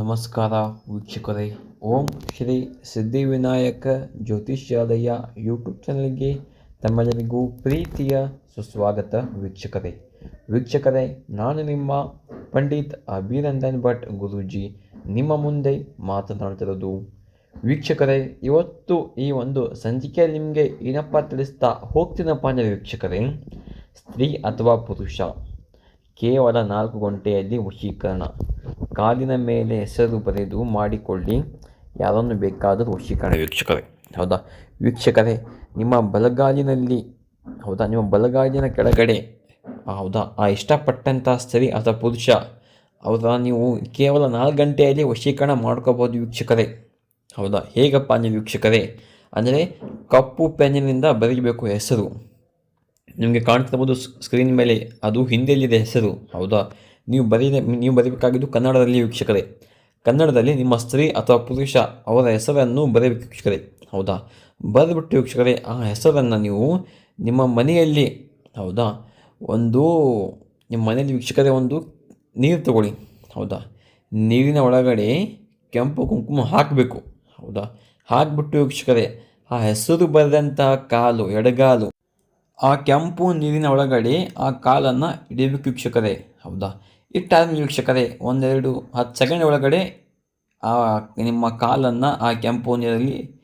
ನಮಸ್ಕಾರ ವೀಕ್ಷಕರೇ. ಓಂ ಶ್ರೀ ಸಿದ್ಧಿವಿನಾಯಕ ಜ್ಯೋತಿಷ್ಯಾಲಯ ಯೂಟ್ಯೂಬ್ ಚಾನಲ್ಗೆ ತಮ್ಮೆಲ್ಲರಿಗೂ ಪ್ರೀತಿಯ ಸುಸ್ವಾಗತ ವೀಕ್ಷಕರೇ. ವೀಕ್ಷಕರೇ, ನಾನು ನಿಮ್ಮ ಪಂಡಿತ್ ಅಭಿನಂದನ್ ಭಟ್ ಗುರೂಜಿ ನಿಮ್ಮ ಮುಂದೆ ಮಾತನಾಡ್ತಿರೋದು ವೀಕ್ಷಕರೇ, ಇವತ್ತು ಈ ಒಂದು ಸಂಚಿಕೆ ನಿಮಗೆ ಏನಪ್ಪ ತಿಳಿಸ್ತಾ ಹೋಗ್ತೀನಪ್ಪ ಅಂದರೆ ವೀಕ್ಷಕರೇ, ಸ್ತ್ರೀ ಅಥವಾ ಪುರುಷ, ಕೇವಲ ನಾಲ್ಕು ಗಂಟೆಯಲ್ಲಿ ವಶೀಕರಣ. ಕಾಲಿನ ಮೇಲೆ ಹೆಸರು ಬರೆದು ಮಾಡಿಕೊಳ್ಳಿ. ಯಾರನ್ನು ಬೇಕಾದರೂ ವಶೀಕರಣ. ವೀಕ್ಷಕರೇ, ಹೌದಾ? ವೀಕ್ಷಕರೇ, ನಿಮ್ಮ ಬಲಗಾಲಿನಲ್ಲಿ, ಹೌದಾ? ನಿಮ್ಮ ಬಲಗಾಲಿನ ಕೆಳಗಡೆ, ಹೌದಾ? ಆ ಇಷ್ಟಪಟ್ಟಂಥ ಸ್ತ್ರೀ ಅಥವಾ ಪುರುಷ ಅವರ ನೀವು ಕೇವಲ ನಾಲ್ಕು ಗಂಟೆಯಲ್ಲಿ ವಶೀಕರಣ ಮಾಡ್ಕೋಬೋದು ವೀಕ್ಷಕರೇ. ಹೌದಾ? ಹೇಗಪ್ಪ ನೀವು ವೀಕ್ಷಕರೇ? ಅಂದರೆ ಕಪ್ಪು ಪೆನ್ನಿನಿಂದ ಬರೀಬೇಕು ಹೆಸರು. ನಿಮಗೆ ಕಾಣ್ತಿರ್ಬೋದು ಸ್ಕ್ರೀನ್ ಮೇಲೆ ಅದು ಹಿಂದೆಯಲ್ಲಿದೆ ಹೆಸರು, ಹೌದಾ? ನೀವು ಬರೀದೆ ನೀವು ಬರೀಬೇಕಾಗಿದ್ದು ಕನ್ನಡದಲ್ಲಿ ವೀಕ್ಷಕರೇ. ಕನ್ನಡದಲ್ಲಿ ನಿಮ್ಮ ಸ್ತ್ರೀ ಅಥವಾ ಪುರುಷ ಅವರ ಹೆಸರನ್ನು ಬರೀಬೇಕು ವೀಕ್ಷಕರೇ. ಹೌದಾ? ಬರೆದ್ಬಿಟ್ಟು ವೀಕ್ಷಕರೇ, ಆ ಹೆಸರನ್ನು ನೀವು ನಿಮ್ಮ ಮನೆಯಲ್ಲಿ, ಹೌದಾ? ಒಂದು, ನಿಮ್ಮ ಮನೆಯಲ್ಲಿ ವೀಕ್ಷಕರೇ, ಒಂದು ನೀರು ತಗೊಳ್ಳಿ. ಹೌದಾ? ನೀರಿನ ಒಳಗಡೆ ಕೆಂಪು ಕುಂಕುಮ ಹಾಕಬೇಕು. ಹೌದಾ? ಹಾಕಿಬಿಟ್ಟು ವೀಕ್ಷಕರೇ, ಆ ಹೆಸರು ಬರೆದಂತಹ ಕಾಲು, ಎಡಗಾಲು ಆ ಕೆಂಪು ನೀರಿನ ಒಳಗಡೆ ಆ ಕಾಲನ್ನು ಇಡಬೇಕು ವೀಕ್ಷಕರೇ. ಹೌದಾ? ಇಟ್ಟಾದ ವೀಕ್ಷಕರೇ, ಒಂದೆರಡು ಹತ್ತು ಸೆಕೆಂಡ್ ಒಳಗಡೆ ಆ ನಿಮ್ಮ ಕಾಲನ್ನು ಆ ಕೆಂಪು ನೀರಲ್ಲಿ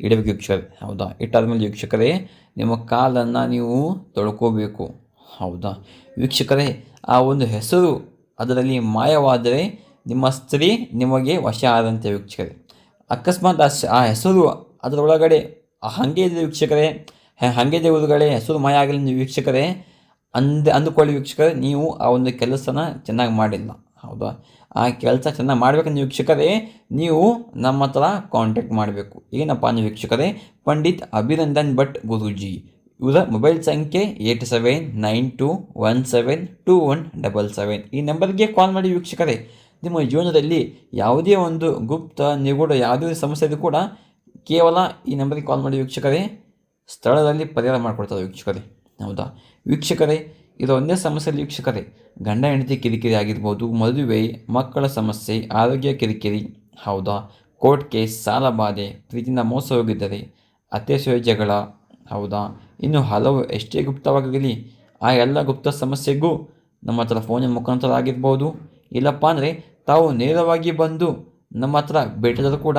ಇಡಬೇಕು ವೀಕ್ಷಕರೇ. ಹೌದಾ? ಇಟ್ಟಾದ್ಮೇಲೆ ವೀಕ್ಷಕರೇ, ನಿಮ್ಮ ಕಾಲನ್ನು ನೀವು ತೊಳ್ಕೋಬೇಕು. ಹೌದಾ? ವೀಕ್ಷಕರೇ, ಆ ಒಂದು ಹೆಸರು ಅದರಲ್ಲಿ ಮಾಯವಾದರೆ ನಿಮ್ಮ ಸ್ತ್ರೀ ನಿಮಗೆ ವಶ ಆದಂತೆ ವೀಕ್ಷಕರೇ. ಅಕಸ್ಮಾತ್ ಆ ಹೆಸರು ಅದರೊಳಗಡೆ ಹಾಗೆ ಇದೆ ವೀಕ್ಷಕರೇ. ಹಾಗೆ ದೇವರುಗಳೇ ಹೆಸರು ಮಾಯ ಆಗಲಿ ನೀವು ವೀಕ್ಷಕರೇ. ಅಂದು, ಅಂದುಕೊಳ್ಳಿ ವೀಕ್ಷಕರೇ, ನೀವು ಆ ಒಂದು ಕೆಲಸನ ಚೆನ್ನಾಗಿ ಮಾಡಿಲ್ಲ. ಹೌದಾ? ಆ ಕೆಲಸ ಚೆನ್ನಾಗಿ ಮಾಡಬೇಕಂದ್ರೆ ವೀಕ್ಷಕರೇ, ನೀವು ನಮ್ಮ ಹತ್ರ ಕಾಂಟ್ಯಾಕ್ಟ್ ಮಾಡಬೇಕು. ಏನಪ್ಪ ನೀವು ವೀಕ್ಷಕರೇ? ಪಂಡಿತ್ ಅಭಿನಂದನ್ ಭಟ್ ಗುರೂಜಿ. ಇವರ ಮೊಬೈಲ್ ಸಂಖ್ಯೆ eight seven nine two one seven two one double seven. ಈ ನಂಬರ್ಗೆ ಕಾಲ್ ಮಾಡಿ ವೀಕ್ಷಕರೇ. ನಿಮ್ಮ ಜೀವನದಲ್ಲಿ ಯಾವುದೇ ಒಂದು ಗುಪ್ತ, ನಿಗೂಢ, ಯಾವುದೇ ಸಮಸ್ಯೆ ಕೂಡ ಕೇವಲ ಈ ನಂಬರ್ಗೆ ಕಾಲ್ ಮಾಡಿ ವೀಕ್ಷಕರೇ. ಸ್ಥಳದಲ್ಲಿ ಪರಿಹಾರ ಮಾಡಿಕೊಡ್ತಾರೆ ವೀಕ್ಷಕರೇ. ಹೌದಾ? ವೀಕ್ಷಕರೇ ಒಂದೇ ಸಮಸ್ಯೆಯಲ್ಲಿ ವೀಕ್ಷಕರೇ, ಗಂಡ, ಹೆಂಡತಿ ಕಿರಿಕಿರಿ ಆಗಿರ್ಬೋದು, ಮದುವೆ, ಮಕ್ಕಳ ಸಮಸ್ಯೆ, ಆರೋಗ್ಯ ಕಿರಿಕಿರಿ, ಹೌದಾ? ಕೋರ್ಟ್ ಕೇಸ್, ಸಾಲ ಬಾಧೆ, ಪ್ರೀತಿಯಿಂದ ಮೋಸ ಹೋಗಿದ್ದರೆ ಅತ್ಯಾಶಯ ಜಗಳ, ಹೌದಾ? ಇನ್ನು ಹಲವು ಎಷ್ಟೇ ಗುಪ್ತವಾಗಿರಲಿ, ಆ ಎಲ್ಲ ಗುಪ್ತ ಸಮಸ್ಯೆಗೂ ನಮ್ಮ ಹತ್ರ ಫೋನಿನ ಮುಖಾಂತರ ಆಗಿರ್ಬೋದು. ಇಲ್ಲಪ್ಪ ಅಂದರೆ ತಾವು ನೇರವಾಗಿ ಬಂದು ನಮ್ಮ ಹತ್ರ ಕೂಡ